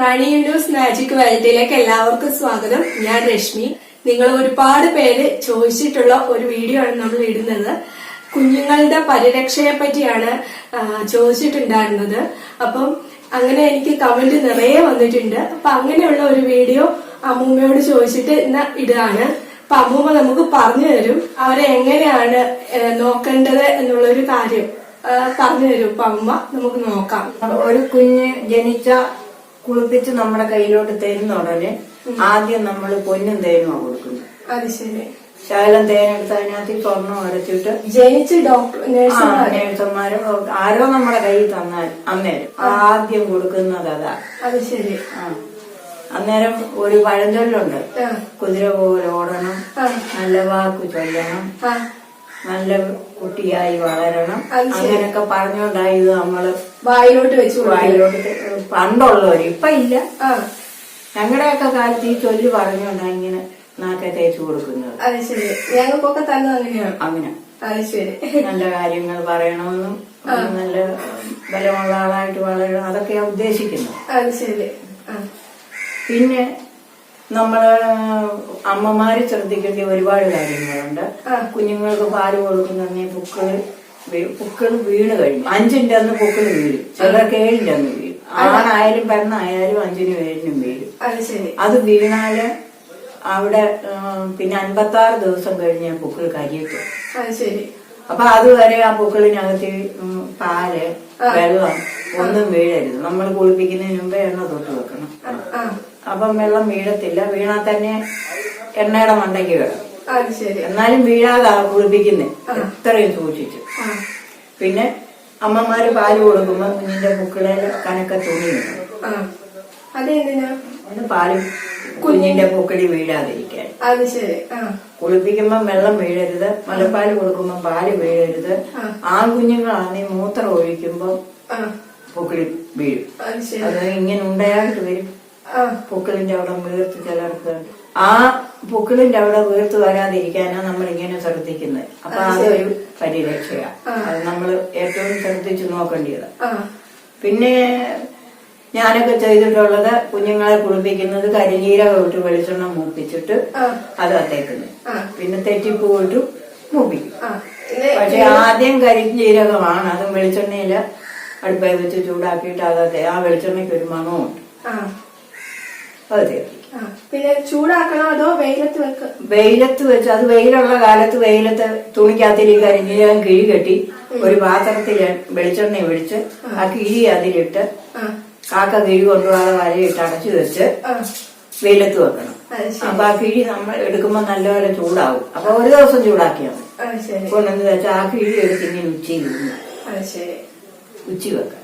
റാണി magic വേൾഡിലേക്ക് എല്ലാവർക്കും സ്വാഗതം. ഞാൻ രശ്മി. നിങ്ങൾ ഒരുപാട് പേര് ചോദിച്ചിട്ടുള്ള ഒരു വീഡിയോ ആണ് നമ്മൾ ഇടുന്നത്. കുഞ്ഞുങ്ങളുടെ പരിരക്ഷയെ പറ്റിയാണ് ചോദിച്ചിട്ടുണ്ടായിരുന്നത്. അപ്പം അങ്ങനെ എനിക്ക് കമന്റ് നിറയെ വന്നിട്ടുണ്ട്. അപ്പൊ അങ്ങനെയുള്ള ഒരു വീഡിയോ അമ്മൂമ്മയോട് ചോദിച്ചിട്ട് ഇന്ന് ഇതാണ് അപ്പൊ അമ്മൂമ്മ നമുക്ക് പറഞ്ഞു തരും. അവരെ എങ്ങനെയാണ് നോക്കേണ്ടത് എന്നുള്ളൊരു കാര്യം പറഞ്ഞു തരും. അപ്പൊ അമ്മ നമുക്ക് നോക്കാം. ഒരു കുഞ്ഞ് ജനിച്ച കുളിപ്പിച്ച് നമ്മുടെ കയ്യിലോട്ട് തരുന്ന ഉടനെ ആദ്യം നമ്മൾ പൊന്നും തേനുമാണ് കൊടുക്കുന്നത്. അത് ശരി. ശകലം തേനെടുത്ത് അതിനകത്ത് സ്വർണം അരച്ചിട്ട് അടച്ചിട്ട് ജനിച്ച് ഡോക്ടർ നേഴ്സന്മാരും ആരോ നമ്മുടെ കയ്യിൽ തന്നാൽ അന്നേരം. ആദ്യം കൊടുക്കുന്നത് അതാ. അത് ശരി. ആ. അന്നേരം ഒരു പഴഞ്ചൊല്ലുണ്ട്. കുതിര പോലെ ഓടണം നല്ല വാക്ക് ചൊല്ലണം നല്ല കുട്ടിയായി വളരണം. അങ്ങനെയൊക്കെ പറഞ്ഞുകൊണ്ടായി ഇത് നമ്മൾ വായിലോട്ട് വെച്ചു വായിലോട്ട് പണ്ടുള്ളവര്. ഇപ്പൊ ഇല്ല ആ. ഞങ്ങളുടെയൊക്കെ കാലത്ത് ഈ ചൊല്ലി പറഞ്ഞുകൊണ്ടാ ഇങ്ങനെ നാക്കെ തേച്ചു കൊടുക്കുന്നത്. അത് ശരി. ഞങ്ങൾക്കൊക്കെ തന്നെ അങ്ങനെയാണ്. അങ്ങനെ. അത് ശരി. നല്ല കാര്യങ്ങൾ പറയണമെന്നും നല്ല ബലമുള്ള ആളായിട്ട് വളരണം. അതൊക്കെയാ ഉദ്ദേശിക്കുന്നത് അത് ശരി. പിന്നെ നമ്മൾ അമ്മമാര് ശ്രദ്ധിക്കേണ്ട ഒരുപാട് കാര്യങ്ങളുണ്ട്. കുഞ്ഞുങ്ങൾക്ക് പാൽ കൊടുക്കുന്ന പുക്കൾ പുക്കൾ വീണ് കഴിഞ്ഞു. അഞ്ചിന്റെ അന്ന് പൂക്കൾ വീഴും ചിലർക്ക് ഏഴിന്റെ അന്ന് വീഴും ആണായാലും പെണ്ണായാലും അഞ്ചിനും ഏഴിനും വീഴും അത് വീണാൽ അവിടെ പിന്നെ അൻപത്തി ആറ് ദിവസം കഴിഞ്ഞ് ആ പൂക്കൾ കരിയത്തും. അപ്പൊ അതുവരെ ആ പൂക്കളിനകത്ത് പാൽ വെള്ളം ഒന്നും വീഴരുത്. നമ്മൾ കുളിപ്പിക്കുന്നതിന് മുമ്പേ എണ്ണ തൊട്ട് വെക്കണം. അപ്പം വെള്ളം വീഴത്തില്ല. വീണാൽ തന്നെ എണ്ണയുടെ മണ്ടയ്ക്ക് കിടക്കും. ശരി എന്നാലും വീഴാതെ കുളിപ്പിക്കുന്നത് എത്രയും സൂക്ഷിച്ചു. പിന്നെ അമ്മമാര് പാൽ കൊടുക്കുമ്പോ കുഞ്ഞിന്റെ പൂക്കളെ കനക്ക തുണി അത് പാൽ കുഞ്ഞിന്റെ പൂക്കളി വീഴാതിരിക്കാൻ. അത് ശരി. കുളിപ്പിക്കുമ്പോ വെള്ളം വീഴരുത്. മുലപ്പാൽ കൊടുക്കുമ്പോ പാൽ വീഴരുത്. ആ. ആൺകുഞ്ഞുങ്ങളാണെങ്കിൽ മൂത്രം ഒഴിക്കുമ്പോ പൂക്കളി വീഴും. അത് ഇങ്ങനെ ഉണ്ടായിട്ട് വരും. പൂക്കളിന്റെ അവിടെ വീർത്ത് ചിലർക്ക് ആ പൂക്കളിന്റെ അവിടെ വീർത്ത് വരാതിരിക്കാനാ നമ്മൾ ഇങ്ങനെ ശ്രദ്ധിക്കുന്നത്. അപ്പൊ അതൊരു പരിരക്ഷയാ. അത് നമ്മൾ ഏറ്റവും ശ്രദ്ധിച്ചു നോക്കേണ്ടത് ആ. പിന്നെ ഞാനൊക്കെ ചെയ്തിട്ടുള്ളത് കുഞ്ഞുങ്ങളെ കുളിപ്പിക്കുന്നത് കരിനീരകം ഇട്ട് വെളിച്ചെണ്ണ മൂപ്പിച്ചിട്ട് അത് അത്തേക്കുന്നു പിന്നെ തെറ്റിപ്പ് ഇട്ട് മൂപ്പിക്കും. പക്ഷെ ആദ്യം കരിഞ്ഞീരകമാണ് അത് വെളിച്ചെണ്ണയിൽ അടുപ്പായി വെച്ച് ചൂടാക്കിയിട്ട് അത് ആ വെളിച്ചെണ്ണയ്ക്ക് ഒരു മണമുണ്ട് അത് തേക്കും. ആ പിന്നെ ചൂടാക്കണോ അതോ വെയിലത്ത് വെക്ക വെയിലത്ത് വെച്ച് അത് വെയിലുള്ള കാലത്ത് വെയിലത്ത് തുണിക്കാത്തിരിക്കുക ഈ കരിഞ്ജീരകം കിഴി കെട്ടി ഒരു പാത്രത്തിൽ വെളിച്ചെണ്ണ ഒഴിച്ച് ആ കിഴി അതിലിട്ട് കാക്ക കിഴി കൊണ്ടുപോകാതെ വരയിട്ട് അടച്ചു വെച്ച് വെയിലത്ത് വെക്കണം. അപ്പൊ ആ കിഴി നമ്മൾ എടുക്കുമ്പോ നല്ലപോലെ ചൂടാവും. അപ്പൊ ഒരു ദിവസം ചൂടാക്കിയാൽ മതി. കൊണ്ടെന്ന് വെച്ചാൽ ആ കിഴി എടുത്ത് ഇങ്ങനെ ഉച്ചയിൽ ഉച്ചി വെക്കാം.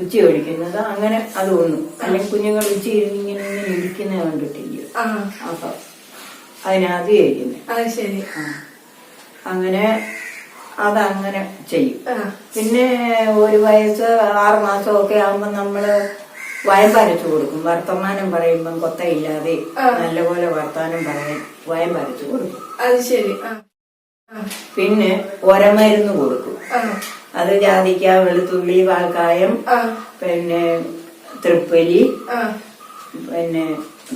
ഉച്ചി ഒഴിക്കുന്നത് അങ്ങനെ അത് ഒന്നും അല്ലെങ്കിൽ കുഞ്ഞുങ്ങൾ ഉച്ച ഇങ്ങനെ ഇങ്ങനെ ഇരിക്കുന്നത് കണ്ടിട്ടില്ല. അപ്പൊ അതിനകത്ത് കഴിക്കുന്നത് ശരി. അങ്ങനെ അതങ്ങനെ ചെയ്യും. പിന്നെ ഒരു വയസ്സ് ആറ് ഒക്കെ ആകുമ്പോൾ നമ്മൾ വയമ്പരച്ചു കൊടുക്കും. വർത്തമാനം പറയുമ്പം കൊത്തയില്ലാതെ നല്ലപോലെ വർത്താനം പറയാൻ വയം വരച്ചു കൊടുക്കും. അത് ശരി. പിന്നെ ഒരമരുന്ന് കൊടുക്കും. അത് ജാതിക്ക വെളുത്തുള്ളി വാൽക്കായം പിന്നെ തൃപ്പലി പിന്നെ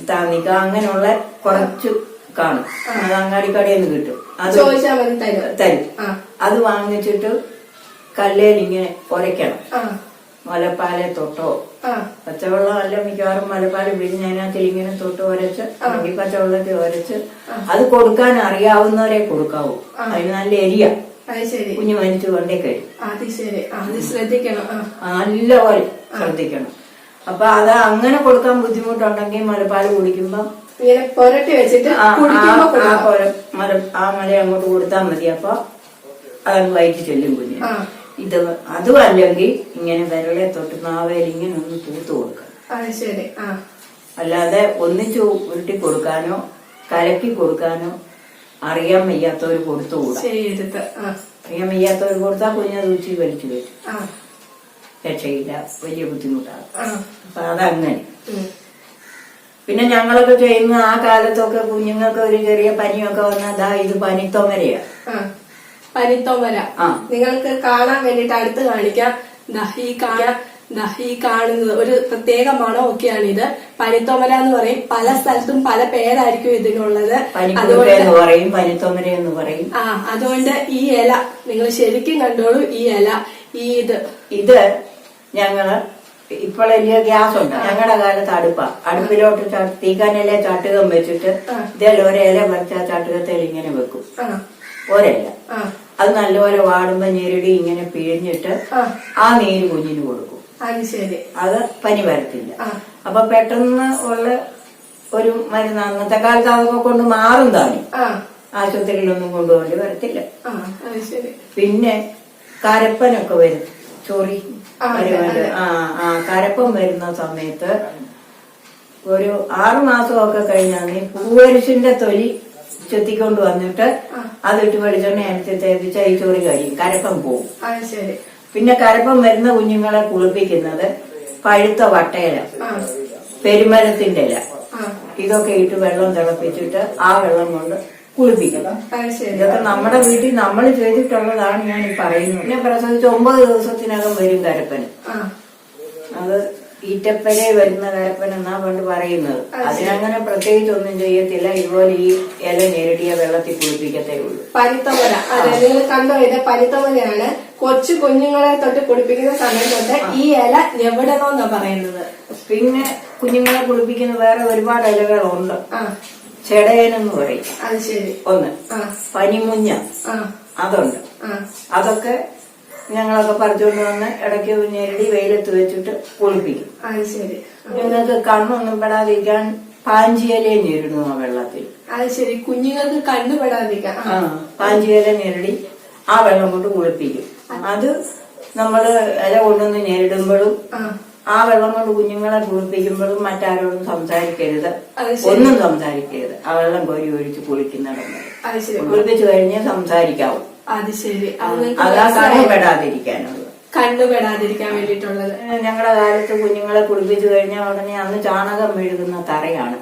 താന്നിക്ക അങ്ങനെയുള്ള കുറച്ച് കാണും. അത് അങ്ങാടിക്കടയിൽ നിന്ന് കിട്ടും. അത് തരും. അത് വാങ്ങിച്ചിട്ട് കല്ലേൽ ഇങ്ങനെ ഉരയ്ക്കണം മുലപ്പാലെ തൊട്ടോ. പച്ചവെള്ളം അല്ല മിക്കവാറും മുലപ്പാൽ പിഴിഞ്ഞ് അതിനകത്തിൽ ഇങ്ങനെ തൊട്ട് ഉരച്ച് അല്ലെങ്കിൽ പച്ചവെള്ളത്തിൽ ഉരച്ച് അത് കൊടുക്കാൻ അറിയാവുന്നവരെ കൊടുക്കാവൂ. അതിന് നല്ല എരിയ. അത് ശരി. കുഞ്ഞു മരിച്ചു കൊണ്ടേ കഴിയും അത് ശരി. അത് ശ്രദ്ധിക്കണം. നല്ലപോലെ ശ്രദ്ധിക്കണം. അപ്പൊ അത് അങ്ങനെ കൊടുക്കാൻ ബുദ്ധിമുട്ടുണ്ടെങ്കിൽ മുലപ്പാൽ കുടിക്കുമ്പോ ഇങ്ങനെ പുരട്ടി വെച്ചിട്ട് ആ- മല ആ മല അങ്ങോട്ട് കൊടുത്താൽ മതി. അപ്പൊ അതങ്ങ് വയറ്റി ചെല്ലും കുഞ്ഞ്. ഇത് അതും അല്ലെങ്കിൽ ഇങ്ങനെ വിരളെ തൊട്ട് നാവേൽ ഇങ്ങനെ ഒന്ന് തൂത്ത് കൊടുക്കണം അത് അല്ലാതെ ഒന്നിച്ചു ഉരുട്ടി കൊടുക്കാനോ കലക്കി കൊടുക്കാനോ അറിയാൻ വയ്യാത്തവർ കൊടുത്തുകൂടാ ചെയ്യരുത് ആ അറിയാൻ വയ്യാത്തവർ കൊടുത്താൽ കുഞ്ഞത് ഉച്ചി വലിച്ചു വരും രക്ഷയില്ല വലിയ ബുദ്ധിമുട്ടാണ്. അപ്പൊ അതങ്ങനെ. പിന്നെ ഞങ്ങളൊക്കെ ചെയ്യുന്ന ആ കാലത്തൊക്കെ കുഞ്ഞുങ്ങൾക്ക് ഒരു ചെറിയ പനിയൊക്കെ വന്നാൽ ദാ ഇത് പനിത്തൊമരയാ. പനിത്തൊമര. ആ. നിങ്ങൾക്ക് കാണാൻ വേണ്ടിട്ട് അടുത്ത് കാണിക്കാം. ദാ ഈ കാണാൻ ദാ ഈ കാണുന്നത് ഒരു പ്രത്യേക മണം ഒക്കെയാണ് ഇത് പനിത്തോമര എന്ന് പറയും. പല സ്ഥലത്തും പല പേരായിരിക്കും ഇതിനുള്ളത്. പറയും പനിത്തൊമര എന്ന് പറയും. ആ അതുകൊണ്ട് ഈ ഇല നിങ്ങൾ ശരിക്കും കണ്ടോളൂ ഈ ഇല ഈ ഇത്. ഇത് ഞങ്ങൾ ഇപ്പോഴെല്ലാം ഗ്യാസ് ഉണ്ട്. ഞങ്ങളുടെ കാലത്ത് അടുപ്പാ. അടുപ്പിലോട്ട് തീക്കാനിലെ ചട്ടുകം വെച്ചിട്ട് ഇതെല്ലാം ഒരേല പറിച്ച ആ ചട്ടുകത്തിൽ ഇങ്ങനെ വെക്കും. ഒരേല അത് നല്ലപോലെ വാടുമ്പോ ഞെരുടി ഇങ്ങനെ പിഴിഞ്ഞിട്ട് ആ നീര് കുഞ്ഞിന് കൊടുക്കും. അത് ശരി. അത് പനി വരത്തില്ല. അപ്പൊ പെട്ടെന്ന് ഉള്ള ഒരു മരുന്ന് അന്നത്തെ കാലത്ത് അതൊക്കെ കൊണ്ട് മാറും താനും. ആ. ആശുപത്രിയിലൊന്നും കൊണ്ടുപോകേണ്ടി വരത്തില്ല. പിന്നെ കരപ്പനൊക്കെ വരും. ചൊറി ആ, ആ കരപ്പൻ വരുന്ന സമയത്ത് ഒരു ആറു മാസമൊക്കെ കഴിഞ്ഞാൽ നീ പൂവരിശിന്റെ തൊലി ചെത്തിക്കൊണ്ട് വന്നിട്ട് അതിട്ട് വെളിച്ചെണ്ണ അനത്തി തേപ്പിച്ച ഈ ചൊറി കഴിയും. കരപ്പൻ പോവും. പിന്നെ കരപ്പം വരുന്ന കുഞ്ഞുങ്ങളെ കുളിപ്പിക്കുന്നത് പഴുത്ത വട്ടയില പെരുമരത്തിന്റെ ഇല. ഇതൊക്കെ ഇട്ട് വെള്ളം തിളപ്പിച്ചിട്ട് ആ വെള്ളം കൊണ്ട് കുളിപ്പിക്കണം ഇതൊക്കെ നമ്മുടെ വീട്ടിൽ നമ്മൾ ചെയ്തിട്ടുള്ളതാണ് ഞാൻ പറയുന്നത്. പിന്നെ പ്രസവിച്ച് ഒമ്പത് ദിവസത്തിനകം വരും കരപ്പന്. അത് ഈറ്റപ്പനെ വരുന്ന കരപ്പൻ എന്നാ പണ്ട് പറയുന്നത്. അതിനങ്ങനെ പ്രത്യേകിച്ച് ഒന്നും ചെയ്യത്തില്ല. ഇതുപോലെ ഈ ഇല നേരിടിയ വെള്ളത്തിൽ കുളിപ്പിക്കത്തേ ഉള്ളൂ. പനിത്തമര അതായത് കണ്ടോ ഇത് പനിത്തമരയാണ് കൊച്ചു കുഞ്ഞുങ്ങളെ തൊട്ട് കുടിപ്പിക്കുന്ന സമയത്തൊട്ട് ഈ ഇല എവിടെന്നോന്നാ പറയുന്നത്? പിന്നെ കുഞ്ഞുങ്ങളെ കുളിപ്പിക്കുന്ന വേറെ ഒരുപാട് ഇലകളുണ്ട്. ചെടയനെന്ന് പറയും. അത് ശരി. ഒന്ന്. പനിമുഞ്ഞ. അതുണ്ട്. അതൊക്കെ ഞങ്ങളൊക്കെ പറിച്ചുകൊണ്ട് വന്ന് ഇടയ്ക്ക് ഞെരടി വെയിലത്ത് വെച്ചിട്ട് കുളിപ്പിക്കും. അത് ശരി. നിങ്ങൾക്ക് കണ്ണൊന്നും പെടാതിരിക്കാൻ പാഞ്ചിയലേ ഞെരിടുന്നു ആ വെള്ളത്തിൽ. അത് ശരി. കുഞ്ഞുങ്ങൾക്ക് കണ്ണുപെടാതിരിക്കാൻ ആ. പാഞ്ചിയല ഞെരടി ആ വെള്ളം കൊണ്ട് കുളിപ്പിക്കും. അത് നമ്മൾ ഇല കൊണ്ടുവന്ന് നേരിടുമ്പോഴും ആ. വെള്ളം കൊണ്ട് കുഞ്ഞുങ്ങളെ കുളിപ്പിക്കുമ്പോഴും മറ്റാരോടും സംസാരിക്കരുത്. ഒന്നും സംസാരിക്കരുത്. ആ വെള്ളം കോരി ഒഴിച്ച് കുളിക്കുന്നിടം കുളിപ്പിച്ചു കഴിഞ്ഞ് സംസാരിക്കാവും. അത് ശരി. അതാ മനസ്സിലായോ? കണ്ണ് പെടാതിരിക്കാനുള്ളത് കണ്ടുപെടാതിരിക്കാൻ വേണ്ടിയിട്ടുള്ളത് ഞങ്ങളുടെ കാലത്ത് കുഞ്ഞുങ്ങളെ കുളിപ്പിച്ചു കഴിഞ്ഞാൽ ഉടനെ അന്ന് ചാണകം മെഴുകുന്ന തറയാണ്.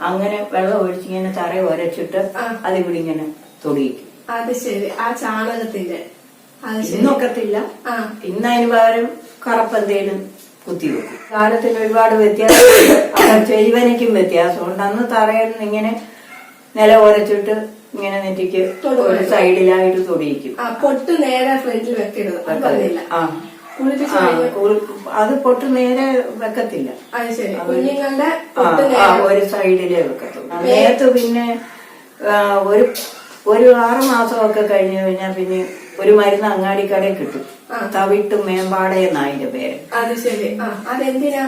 അങ്ങനെ വെള്ളം ഒഴിച്ചിങ്ങനെ തറ ഒരച്ചിട്ട് അതിവിടെ ഇങ്ങനെ തൊടിയിക്കും. അത് ശരി. ആ ചാണകത്തിന്റെ ഇന്നൊക്കത്തില്ല ആ. ഇന്നതിന് പകരം കറപ്പെന്തേലും കുത്തിവെക്കും കാലത്തിന് ഒരുപാട് വ്യത്യാസം. ചെയ്വനയ്ക്കും വ്യത്യാസമുണ്ട് അന്ന് തറയിൽ ഇങ്ങനെ നില ഉരച്ചിട്ട് ഇങ്ങനെ നെറ്റിക്ക് ഒരു സൈഡിലായിട്ട് തൊടിയിക്കും. പൊട്ട് നേരെ ഫ്രണ്ടിൽ വെക്കരുത്. അത് ആ. അത് പൊട്ട് നേരെ വെക്കത്തില്ല. ഒരു സൈഡിലേ വെക്കത്തുള്ളൂ. നേരത്ത് പിന്നെ ഒരു ഒരു ആറുമാസമൊക്കെ കഴിഞ്ഞു കഴിഞ്ഞാൽ പിന്നെ ഒരു മരുന്ന് അങ്ങാടിക്കടയിൽ കിട്ടും. തവിട്ട് മേമ്പാട എന്നതിന്റെ പേര്. അത് ശരി. അതെന്തിനാ?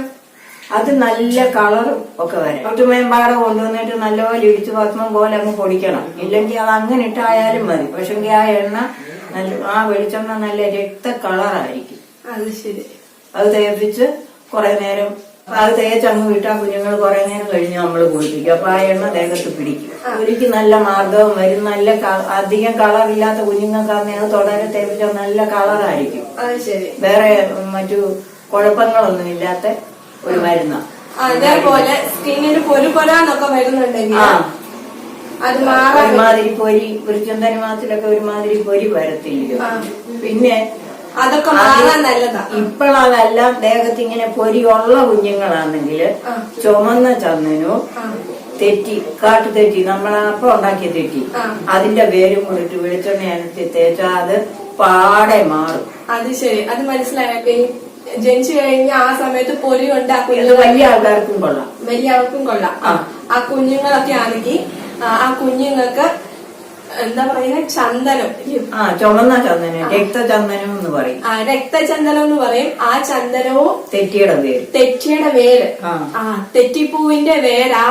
അത് നല്ല കളറും ഒക്കെ വരും. തവിട്ട് മേമ്പാട കൊണ്ടുവന്നിട്ട് നല്ലപോലെ ഇടിച്ചു ഭസ്മം പോലെ അങ്ങ് പൊടിക്കണം. ഇല്ലെങ്കിൽ അത് അങ്ങനെ ഇട്ടായാലും മതി. പക്ഷെങ്കിൽ ആ എണ്ണ നല്ല ആ വെളിച്ചെണ്ണ നല്ല രക്ത കളറായിരിക്കും അത് ശരി. അത് തേപ്പിച്ച് കുറെ നേരം അത് തേച്ചങ്ങ് വിട്ടാൽ കുഞ്ഞുങ്ങൾ കുറെ നേരം കഴിഞ്ഞ് നമ്മൾ കുളിപ്പിക്കും. അപ്പൊ ആ എണ്ണ ദേഹത്ത് പിടിക്കും. അവർക്ക് നല്ല മാർഗവും വരും. നല്ല അധികം കളറില്ലാത്ത കുഞ്ഞുങ്ങൾക്ക് അത് തുടരെ തേപ്പിച്ചാൽ നല്ല കളറായിരിക്കും വേറെ മറ്റു കുഴപ്പങ്ങളൊന്നും ഇല്ലാത്ത ഒരു മരുന്ന. അതേപോലെ സ്കിന്നിന് പൊരു പൊരാന്നൊക്കെ വരുന്നുണ്ടെങ്കിൽ അത് ഒരുമാതിരി പൊരി വൃച്ചന്തന മാസത്തിലൊക്കെ ഒരുമാതിരി പൊരി വരത്തില്ല പിന്നെ അതൊക്കെ മാറാൻ നല്ലതാ. ഇപ്പോഴതെല്ലാം ദേഹത്ത് ഇങ്ങനെ പൊരിയുള്ള കുഞ്ഞുങ്ങളാണെങ്കിൽ ചുമന്ന ചന്ദനു തെറ്റി കാട്ടു തെറ്റി നമ്മൾ അപ്പം ഉണ്ടാക്കിയ തെറ്റി അതിന്റെ പേര് മുറിട്ട് വെളിച്ചെണ്ണ അനത്തി തേച്ചാൽ അത് പാടെ മാറും. അത് ശരി. അത് മനസ്സിലായപ്പോ ഈ ജനിച്ചു കഴിഞ്ഞ ആ സമയത്ത് പൊരി കൊണ്ട് ആ കുഞ്ഞു വലിയ ആൾക്കാർക്കും കൊള്ളാം. വലിയ ആൾക്കും കൊള്ളാം. ആ കുഞ്ഞുങ്ങളൊക്കെ ആണെങ്കിൽ ആ കുഞ്ഞുങ്ങൾക്ക് എന്താ പറയുന്നത് ചന്ദനം. ആ ചുമന്ന ചന്ദനം രക്തചന്ദനം എന്ന് പറയും. ആ രക്തചന്ദനം എന്ന് പറയും. ആ ചന്ദനവും തെറ്റിയുടെ വേര് തെറ്റിയുടെ വേര്. ആ. തെറ്റിപ്പൂവിന്റെ വേര് ആ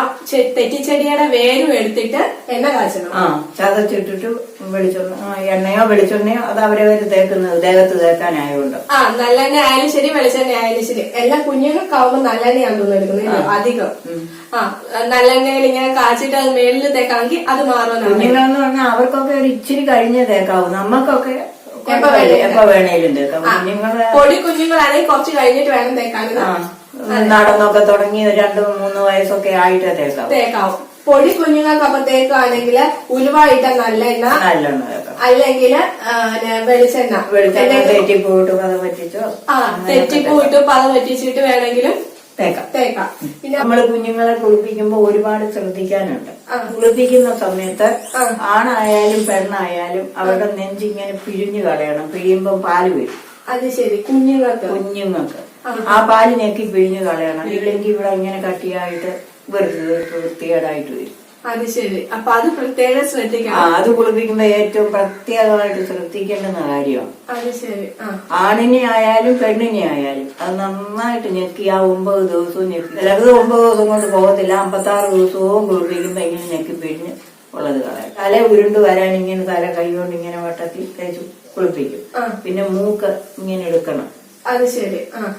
തെറ്റിച്ചെടിയുടെ വേരും എടുത്തിട്ട് എണ്ണ കാച്ചണം. ആ ചതച്ചിട്ടിട്ട് വെളിച്ചെണ്ണ എണ്ണയോ വെളിച്ചെണ്ണയോ അത് അവരവര് തേക്കുന്നത് ദേഹത്ത് തേക്കാനായോണ്ട്. ആ നല്ലെണ്ണ ആയാലും ശരി വെളിച്ചെണ്ണ ആയാലും ശരി. എല്ലാ കുഞ്ഞുങ്ങൾക്കാവുമ്പോ നല്ലെണ്ണയാണ് തോന്നുന്നു എടുക്കുന്നത് അധികം. ആ നല്ലെണ്ണയിൽ ഇങ്ങനെ കാച്ചിട്ട് അത് മേളിൽ തേക്കാമെങ്കിൽ അത് മാറുമെന്നാണ്. കുഞ്ഞുങ്ങളെന്ന് പറഞ്ഞാൽ അവർക്കൊക്കെ ഒരു ഇച്ചിരി കഴിഞ്ഞേ തേക്കാവൂ. നമ്മക്കൊക്കെ എപ്പോ വേണേലും. തേക്കാം. കുഞ്ഞുങ്ങളെ പൊടി കുഞ്ഞുങ്ങളാണെങ്കിൽ കുറച്ച് കഴിഞ്ഞിട്ട് വേണം തേക്കാൻ. നടന്നൊക്കെ തുടങ്ങി രണ്ടു മൂന്ന് വയസ്സൊക്കെ ആയിട്ട് തേക്കാം തേക്കാവും. പൊടി കുഞ്ഞുങ്ങൾക്ക് അപ്പൊ തേക്കാണെങ്കിൽ ഉലുവായിട്ട നല്ലെണ്ണ നല്ലെണ്ണ അല്ലെങ്കിൽ വെളിച്ചെണ്ണ. വെളിച്ചെണ്ണ തെറ്റിപ്പൂട്ട് പത പറ്റിച്ചോ? ആ തെറ്റിപ്പൂട്ട് പത പറ്റിച്ചിട്ട് വേണമെങ്കിലും തേക്കാം. തേക്കാം. പിന്നെ നമ്മൾ കുഞ്ഞുങ്ങളെ കുളിപ്പിക്കുമ്പോ ഒരുപാട് ശ്രദ്ധിക്കാനുണ്ട്. കുളിപ്പിക്കുന്ന സമയത്ത്. ആണായാലും പെണ്ണായാലും അവരുടെ നെഞ്ചിങ്ങനെ പിഴിഞ്ഞു കളയണം. പിഴിയുമ്പോ പാൽ വരും. അത് ശരി. കുഞ്ഞുങ്ങൾക്ക്. കുഞ്ഞുങ്ങൾക്ക്. ആ. ആ പാൽ ഞെക്കി പിഴിഞ്ഞു കളയണം. ഇല്ലെങ്കിൽ ഇവിടെ ഇങ്ങനെ കട്ടിയായിട്ട് വെറുതെ വൃത്തികേടായിട്ട് വരും. അത് ശരി. അപ്പൊ അത് പ്രത്യേകം ആ ശ്രദ്ധിക്കണം അത് കുളിപ്പിക്കുമ്പോ ഏറ്റവും പ്രത്യേകമായിട്ട് ശ്രദ്ധിക്കേണ്ടുന്ന കാര്യമാണ് അത് ശരി. ആണിനെ ആയാലും പെണ്ണിനെ ആയാലും അത് നന്നായിട്ട് ഞെക്കി ആ ഒമ്പത് ദിവസവും ഞെക്കി. ചിലത് ഒമ്പത് ദിവസം കൊണ്ട് പോകത്തില്ല. അമ്പത്താറ് ദിവസവും കുളിപ്പിക്കുമ്പോ ഇങ്ങനെ ഞെക്കി പിഴിഞ്ഞ് ഉള്ളത് കളയാം. തല ഉരുണ്ട് വരാൻ ഇങ്ങനെ തല കൈകൊണ്ട് ഇങ്ങനെ വട്ടത്തിൽ തേച്ച് കുളിപ്പിക്കും. പിന്നെ മൂക്ക് ഇങ്ങനെ എടുക്കണം. അത് ശരി. ആ.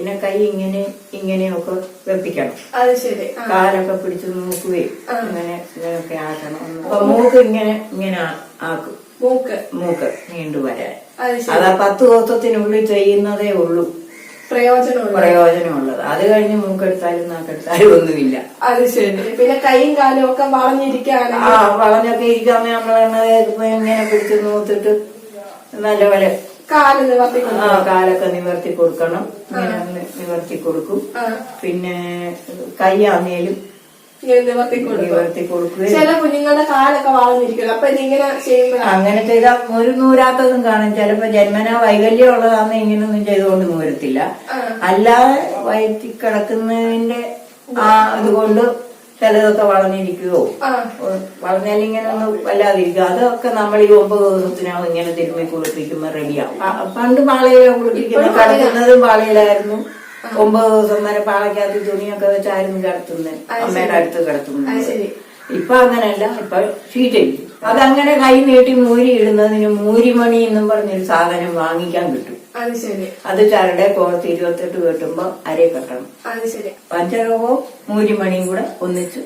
പിന്നെ കൈ ഇങ്ങനെ ഇങ്ങനെയൊക്കെ വെപ്പിക്കണം. അത് ശരി. കാലൊക്കെ പിടിച്ച് നോക്കുകയും അങ്ങനെ ഇങ്ങനെ ഇങ്ങനെയൊക്കെ ആക്കണം. അപ്പൊ മൂക്ക് ഇങ്ങനെ ഇങ്ങനെ ആക്കും. മൂക്ക്. മൂക്ക് നീണ്ടു വരാൻ. അത് ആ പത്ത് ദിവസത്തിനുള്ളിൽ ചെയ്യുന്നതേ ഉള്ളൂ. പ്രയോജനമുള്ള പ്രയോജനമുള്ളത്. അത് കഴിഞ്ഞ് മൂക്കെടുത്താലും നാക്കെടുത്താലും ഒന്നുമില്ല. അത് ശരി. പിന്നെ കൈയും കാലും ഒക്കെ വളഞ്ഞിരിക്കാണ് ആ വളഞ്ഞൊക്കെ ഇരിക്കാമേ നമ്മൾ ഇങ്ങനെ പിടിച്ച് നോത്തിട്ട് നല്ലപോലെ കാൽ നിവർത്തി ആ കാലൊക്കെ നിവർത്തി കൊടുക്കണം. ഇങ്ങനെ നിവർത്തി കൊടുക്കും. പിന്നെ കൈയാന്നേലും നിവർത്തിക്കൊണ്ട് നിവർത്തി കൊടുക്കുക ചില കുഞ്ഞുങ്ങളുടെ കാലൊക്കെ വളഞ്ഞിരിക്കണം അപ്പൊ ഇതിങ്ങനെ ചെയ്യുമ്പോൾ അങ്ങനെ ചെയ്താൽ ഒരു നൂരാത്തതും കാണും. ചിലപ്പോ ജന്മനാ വൈകല്യം ഉള്ളതാന്ന് ഇങ്ങനൊന്നും ചെയ്തുകൊണ്ട് നൂരത്തില്ല അല്ലാതെ വയറ്റി കിടക്കുന്നതിന്റെ ആ ഇതുകൊണ്ട് ചിലതൊക്കെ വളഞ്ഞിരിക്കുകയോ ഇങ്ങനെ ഒന്ന് വല്ലാതിരിക്കുക അതൊക്കെ നമ്മൾ ഈ ഒമ്പത് ദിവസത്തിനകം ഇങ്ങനെ തിരുമ്മി കുളിപ്പിക്കുമ്പോൾ റെഡിയാവും. പണ്ട് പാളയില കുളിപ്പിക്കുന്നത് കിടക്കുന്നതും പാളയിലായിരുന്നു. ഒമ്പത് ദിവസം വരെ പാളയ്ക്കകത്ത് തുണിയൊക്കെ വെച്ചായിരുന്നു കിടത്തുന്നത്. അമ്മയുടെ അടുത്ത് കിടത്തുന്നത്. ശരി. ഇപ്പൊ അങ്ങനെയല്ല. ഇപ്പൊ ഷീറ്റില്ല അതങ്ങനെ കൈ നീട്ടി മൂരി ഇടുന്നതിന് മൂരിമണി എന്നും പറഞ്ഞൊരു സാധനം വാങ്ങിക്കാൻ കിട്ടും. അത് ശരി. അത് ചരടെ കോർത്ത് ഇരുപത്തെട്ട് കെട്ടുമ്പോ അരയെ കെട്ടണം. അത് ശരി. പഞ്ചകവും മൂരിമണിയും കൂടെ ഒന്നിച്ച്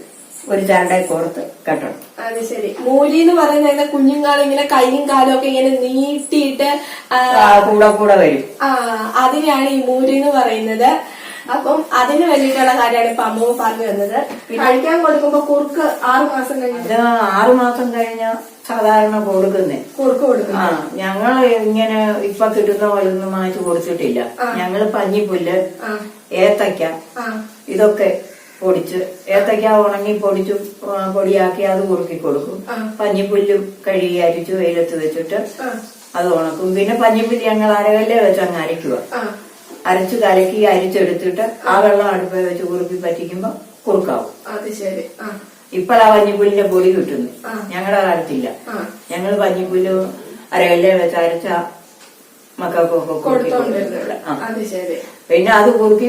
ഒരു ചരടെ കോർത്ത് കെട്ടണം. അത് ശരി. മൂലി എന്ന് പറയുന്നത് കുഞ്ഞുങ്ങൾ ഇങ്ങനെ കൈയും കാലും ഒക്കെ ഇങ്ങനെ നീട്ടിയിട്ട് കൂടെ കൂടെ വരും. ആ അതിനാണ് ഈ മൂലി എന്ന് പറയുന്നത്. അപ്പം അതിന് വേണ്ടിയിട്ടുള്ള കാര്യമാണ് ഇപ്പൊ അമ്മ പറഞ്ഞു തന്നത്. കഴിക്കാൻ കൊടുക്കുമ്പോ കുറുക്ക് ആറു മാസം കഴിഞ്ഞ. ആറു മാസം കഴിഞ്ഞ സാധാരണ കൊടുക്കുന്നേ. കുറുക്ക് കൊടുക്കും. ആ ഞങ്ങൾ ഇങ്ങനെ ഇപ്പൊ കിട്ടുന്ന പോലെ ഒന്നും മാറ്റി കൊടുത്തിട്ടില്ല ഞങ്ങൾ പഞ്ഞിപ്പുല്ല് ഏത്തക്ക ഇതൊക്കെ പൊടിച്ച് ഏത്തക്ക ഉണങ്ങി പൊടിച്ചു പൊടിയാക്കി അത് കുറുക്കി കൊടുക്കും. പഞ്ഞിപ്പുല്ലും കഴുകി അരിച്ചു വെയിലത്ത് വെച്ചിട്ട് അത് ഉണക്കും. പിന്നെ പഞ്ഞിപ്പുല്ല് ഞങ്ങൾ അരകല്ലേ വെച്ച് അങ്ങ് അരയ്ക്കുക. അരച്ചു കലക്കി അരിച്ചെടുത്തിട്ട് ആ വെള്ളം അടുപ്പിൽ വെച്ച് കുറുക്കി പറ്റിക്കുമ്പോ കുറുക്കാവും. അത് ശരി. ആ ഇപ്പോഴാ പഞ്ഞിപ്പുല്ലിന്റെ പൊടി കിട്ടുന്നു. ഞങ്ങളുടെ കാലത്തില്ല. ഞങ്ങൾ പഞ്ഞിപ്പുല്ല് അരകല്ലേ വെച്ച് അരച്ച മക്കൾക്കൊക്കെ പിന്നെ അത് കുറുക്കി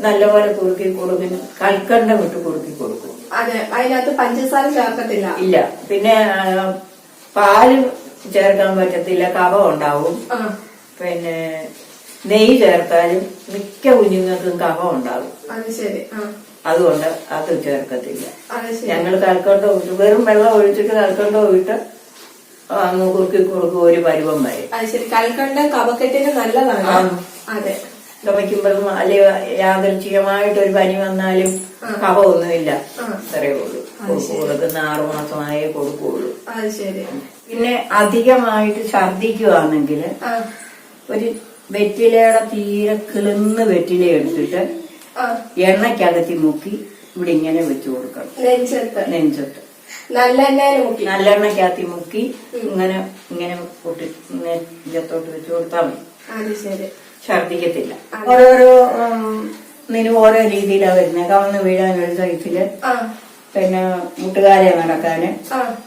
നല്ലപോലെ കുറുക്കി കൊടുക്കും. കൽക്കണ്ട വിട്ട് കുറുക്കി കൊടുക്കും. അതെ. അതിനകത്ത് പഞ്ചസാര ചേർക്കത്തില്ല. ഇല്ല. പിന്നെ പാൽ ചേർക്കാൻ പറ്റത്തില്ല. കവ ഉണ്ടാവും. പിന്നെ നെയ്യ് ചേർത്താലും മിക്ക കുഞ്ഞുങ്ങൾക്കും കഫം ഉണ്ടാവും. അത് ശരി. അതുകൊണ്ട് അത് ചേർക്കത്തില്ല ഞങ്ങൾ കൽക്കണ്ടോ വിട്ട് വെറും വെള്ളം ഒഴിച്ചിട്ട് കൽക്കണ്ടം വിട്ട് അങ്ങ് കുറുക്കി കൊടുക്കും ഒരു പരുവം വരെ. അത് ശരി. കൽക്കണ്ടം കഫക്കെട്ടിന് നല്ലതാണ്. അതെ. ചുമയ്ക്കുമ്പോഴും അല്ലെ യാദൃച്ഛികമായിട്ട് ഒരു പനി വന്നാലും കഫമൊന്നുമില്ല ഒന്നുമില്ല അത്രേ ഉള്ളൂ. കൊടുക്കു- കൊടുക്കുന്ന ആറുമാസമായേ കൊടുക്കുള്ളൂ. ശരി. പിന്നെ അധികമായിട്ട് ഛർദിക്കുകയാണെങ്കിൽ ഒരു വെറ്റിലയുടെ തീരെ കിളുന്ന് വെറ്റില എടുത്തിട്ട് എണ്ണയ്ക്കകത്തി മുക്കി ഇവിടെ ഇങ്ങനെ വെച്ചു കൊടുക്കണം. നെഞ്ചത്ത്. നെഞ്ചത്ത്. നല്ല എണ്ണയിൽ മുക്കി. നല്ലെണ്ണയ്ക്കകത്തി മുക്കി ഇങ്ങനെ ഇങ്ങനെ പൊട്ടി നെഞ്ചത്തോട്ട് വെച്ചു കൊടുത്താൽ മതി. ശരി. ഛർദിക്കത്തില്ല ഓരോരോ ഇതിനും ഓരോ രീതിയിലാണ് വരുന്നത് കവന്ന് വീഴാൻ ഒരു സൈസിൽ പിന്നെ മുട്ടുകാലെ നടക്കാന്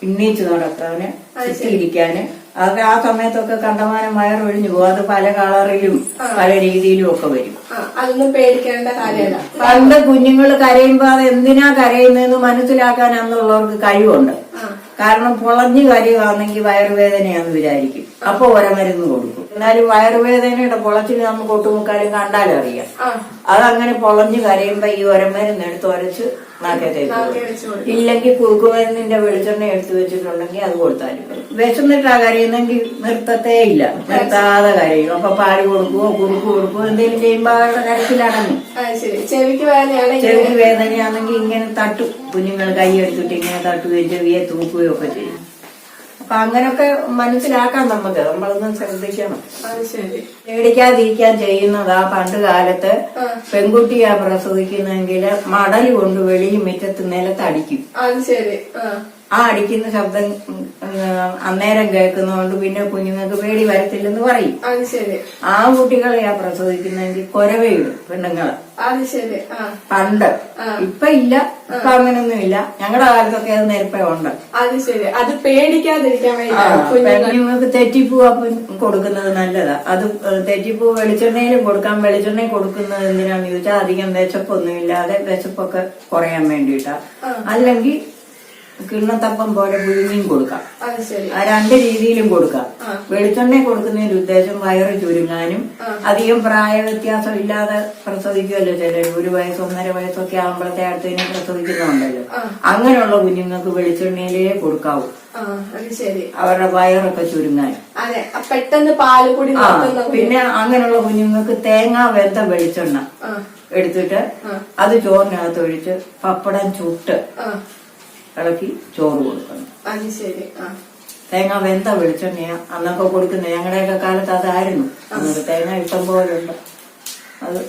ഇണ്ണീച്ച് നടക്കാന് അത് ചുറ്റിയിരിക്കാന്. അതൊക്കെ ആ സമയത്തൊക്കെ കണ്ടമാനം വയറൊഴിഞ്ഞു പോകും. അത് പല കളറിലും പല രീതിയിലും ഒക്കെ വരും. അതൊന്നും പേടിക്കേണ്ട കാര്യമല്ല. പണ്ട് കുഞ്ഞുങ്ങൾ കരയുമ്പോ അത് എന്തിനാ കരയുന്നതെന്ന് മനസ്സിലാക്കാൻ അന്നുള്ളവർക്ക് കഴിവുണ്ട്. കാരണം പൊളഞ്ഞു കരയുവാണെങ്കിൽ വയറുവേദനയാന്ന് വിചാരിക്കും. അപ്പൊ ഒരമരുന്ന് കൊടുക്കും. എന്നാലും വയറുവേദനയുടെ പൊളച്ചിൽ നമുക്ക് ഒട്ടുമുക്കാലും കണ്ടാലറിയാം. അറിയാം അതങ്ങനെ പൊളഞ്ഞു കരയുമ്പോ ഈ ഒരമരുന്ന് എടുത്ത് ഒരച്ച് ഇല്ലെങ്കിൽ കുറുക്കുമരുന്നിന്റെ വെളിച്ചെണ്ണ എടുത്തു വെച്ചിട്ടുണ്ടെങ്കിൽ അത് കൊടുത്താലും വിശന്നിട്ട് ആ കരയുന്നെങ്കിൽ നിർത്തത്തേ ഇല്ല. നിർത്താതെ കരയും. അപ്പൊ പാടി കൊടുക്കുവോ കുറുക്ക് കൊടുക്കുവോ എന്തെങ്കിലും ചെയ്യുമ്പോ അവരുടെ കരച്ചിലടങ്ങും ചെവിക്ക് വേദനയാണെങ്കിൽ ഇങ്ങനെ തട്ടും. കുഞ്ഞുങ്ങൾ കൈ എടുത്തിട്ട് ഇങ്ങനെ തട്ടുകയും ചെവിയെ തൂക്കുകയും ഒക്കെ ചെയ്യും. അപ്പൊ അങ്ങനൊക്കെ മനസ്സിലാക്കാം നമുക്ക്. നമ്മളൊന്ന് ശ്രദ്ധിക്കണം. ശരി. പേടിക്കാതിരിക്കാൻ ചെയ്യുന്നതാ പണ്ട് കാലത്ത്. പെൺകുട്ടിയാ പ്രസവിക്കുന്നെങ്കിൽ മടൽ കൊണ്ട് വെളിയിൽ മുറ്റത്ത് നിലത്തടിക്കും. അത് ശരി. ആ അടിക്കുന്ന ശബ്ദം അന്നേരം കേൾക്കുന്നതുകൊണ്ട് പിന്നെ കുഞ്ഞുങ്ങൾക്ക് പേടി വരത്തില്ലെന്ന് പറയും. ആ കുട്ടികളെയാ പ്രസവിക്കുന്നെങ്കിൽ കൊരവയിടും പെണ്ണുങ്ങൾ. അത് ശരി ആ. പണ്ട്. ഇപ്പൊ ഇല്ല ഇപ്പൊ അങ്ങനൊന്നും ഇല്ല. ഞങ്ങളുടെ കാലത്തൊക്കെ അത് നേരത്തെ ഉണ്ട്. അത് ശരി. അത് പേടിക്കാതിരിക്കാൻ തെറ്റിപ്പൂ അപ്പം കൊടുക്കുന്നത് നല്ലതാ. അത് തെറ്റിപ്പൂ വെളിച്ചെണ്ണയിലും കൊടുക്കാം വെളിച്ചെണ്ണയിൽ കൊടുക്കുന്നത് എന്തിനാന്ന് ചോദിച്ചാൽ അധികം വിശപ്പൊന്നും ഇല്ലാതെ വിശപ്പൊക്കെ കുറയാൻ വേണ്ടിയിട്ടാ. അല്ലെങ്കിൽ കിണ്ണത്തപ്പം പോലെ പുഴുങ്ങിയും കൊടുക്കാം. ആ രണ്ട് രീതിയിലും കൊടുക്കാം. വെളിച്ചെണ്ണ കൊടുക്കുന്നതിന്റെ ഉദ്ദേശം വയറ് ചുരുങ്ങാനും. അധികം പ്രായ വ്യത്യാസം ഇല്ലാതെ പ്രസവിക്കുമല്ലോ ചിലർ ഒരു വയസ്സ് ഒന്നര വയസ്സൊക്കെ ആകുമ്പോഴത്തെ അടുത്തതിനെ പ്രസവിക്കുന്നുണ്ടല്ലോ. അങ്ങനെയുള്ള കുഞ്ഞുങ്ങൾക്ക് വെളിച്ചെണ്ണയിലേ കൊടുക്കാവൂ. അവരുടെ വയറൊക്കെ ചുരുങ്ങാൻ. പെട്ടെന്ന് പാൽ കൂടി പിന്നെ അങ്ങനെയുള്ള കുഞ്ഞുങ്ങൾക്ക് തേങ്ങ വെന്ത വെളിച്ചെണ്ണ എടുത്തിട്ട്. അത് ചോറിനകത്ത് ഒഴിച്ച് പപ്പടം ചുട്ട് ഇളക്കി ചോറ് കൊടുക്കണം. അത് ശരി. ആ. തേങ്ങ വെന്ത വെളിച്ചെണ്ണയാ അന്നൊക്കെ കൊടുക്കുന്ന ഞങ്ങളുടെയൊക്കെ കാലത്ത് അതായിരുന്നു. അന്നൊക്കെ തേങ്ങ ഇഷ്ടം പോലുണ്ട് അത്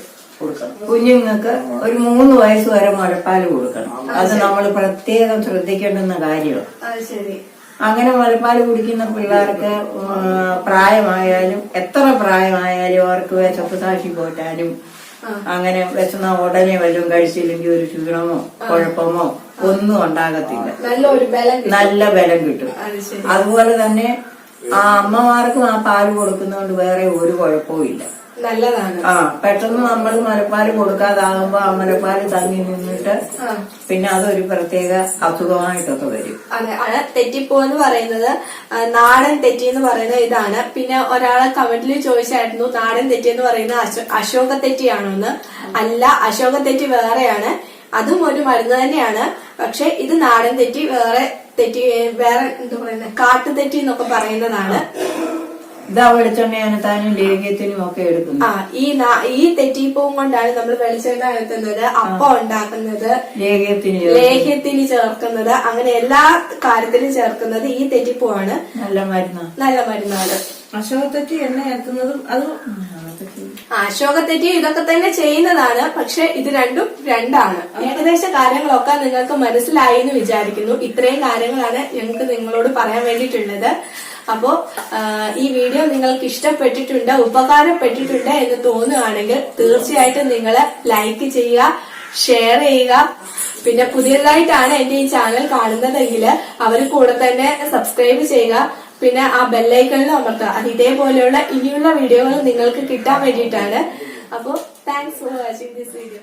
കൊടുക്കണം. കുഞ്ഞുങ്ങൾക്ക് ഒരു മൂന്ന് വയസ്സ് വരെ മുലപ്പാൽ കൊടുക്കണം. അത് നമ്മൾ പ്രത്യേകം ശ്രദ്ധിക്കേണ്ടുന്ന കാര്യമാണ്. അങ്ങനെ മുലപ്പാൽ കുടിക്കുന്ന പിള്ളേർക്ക് പ്രായമായാലും എത്ര പ്രായമായാലും അവർക്ക് വിശപ്പ് സാക്ഷി പോറ്റാനും. അങ്ങനെ വിശന്ന ഉടനെ വല്ലതും കഴിച്ചില്ലെങ്കിൽ ഒരു ക്ഷീണമോ കുഴപ്പമോ ഒന്നും ഉണ്ടാകത്തില്ല. നല്ല ബലം കിട്ടും. അതുപോലെ തന്നെ ആ അമ്മമാർക്കും ആ പാൽ കൊടുക്കുന്നതുകൊണ്ട് വേറെ ഒരു കുഴപ്പവും ഇല്ല. നല്ലതാണ്. ആ പെട്ടെന്ന് നമ്മൾ മുലപ്പാൽ കൊടുക്കാതാകുമ്പോ ആ മുലപ്പാൽ തങ്ങി നിന്നിട്ട് പിന്നെ അതൊരു പ്രത്യേക അസുഖമായിട്ടൊക്കെ വരും. അതെ അത് തെറ്റിപ്പോ എന്ന് പറയുന്നത് നാടൻ തെറ്റി എന്ന് പറയുന്നത് ഇതാണ്. പിന്നെ ഒരാളെ കമന്റിൽ ചോദിച്ചായിരുന്നു നാടൻ തെറ്റി എന്ന് പറയുന്നത് അശോക തെറ്റിയാണോ എന്ന് അല്ല അശോക തെറ്റി വേറെയാണ്. അതും ഒരു മരുന്ന് തന്നെയാണ്. പക്ഷെ ഇത് നാടൻ തെറ്റി വേറെ തെറ്റി വേറെ എന്താ പറയുന്നത് കാട്ടു തെറ്റി എന്നൊക്കെ പറയുന്നതാണ്. ഇതാ വെളിച്ചെണ്ണയാണ് താനും ലേഖ്യത്തിനും ഒക്കെ എടുക്കുന്നത്. ആ ഈ ഈ തെറ്റിപ്പൂവും കൊണ്ടാണ് നമ്മൾ വെളിച്ചെണ്ണ എടുക്കുന്നത് അപ്പം ഉണ്ടാക്കുന്നത് ലേഹ്യത്തിന് ചേർക്കുന്നത്. അങ്ങനെ എല്ലാ കാര്യത്തിലും ചേർക്കുന്നത് ഈ തെറ്റിപ്പൂവാണ്. നല്ല മരുന്നാ. നല്ല മരുന്നാണ്. അശോകത്തെറ്റി എണ്ണ എത്തുന്നതും അത് അശോകത്തെറ്റി ഇതൊക്കെ തന്നെ ചെയ്യുന്നതാണ്. പക്ഷെ ഇത് രണ്ടും രണ്ടാണ്. ഏകദേശ കാര്യങ്ങളൊക്കെ നിങ്ങൾക്ക് മനസ്സിലായി എന്ന് വിചാരിക്കുന്നു. ഇത്രയും കാര്യങ്ങളാണ് ഞങ്ങൾക്ക് നിങ്ങളോട് പറയാൻ വേണ്ടിയിട്ടുള്ളത്. അപ്പോ ഈ വീഡിയോ നിങ്ങൾക്ക് ഇഷ്ടപ്പെട്ടിട്ടുണ്ട് ഉപകാരപ്പെട്ടിട്ടുണ്ട് എന്ന് തോന്നുകയാണെങ്കിൽ തീർച്ചയായിട്ടും നിങ്ങൾ ലൈക്ക് ചെയ്യുക ഷെയർ ചെയ്യുക. പിന്നെ പുതിയതായിട്ടാണ് എന്റെ ഈ ചാനൽ കാണുന്നതെങ്കിൽ അവർ കൂടെ തന്നെ സബ്സ്ക്രൈബ് ചെയ്യുക. പിന്നെ ആ ബെല്ലൈക്കണിൽ അമർത്തുക അത് ഇതേപോലെയുള്ള ഇനിയുള്ള വീഡിയോകൾ നിങ്ങൾക്ക് കിട്ടാൻ വേണ്ടിയിട്ടാണ്. അപ്പോൾ thanks for watching this video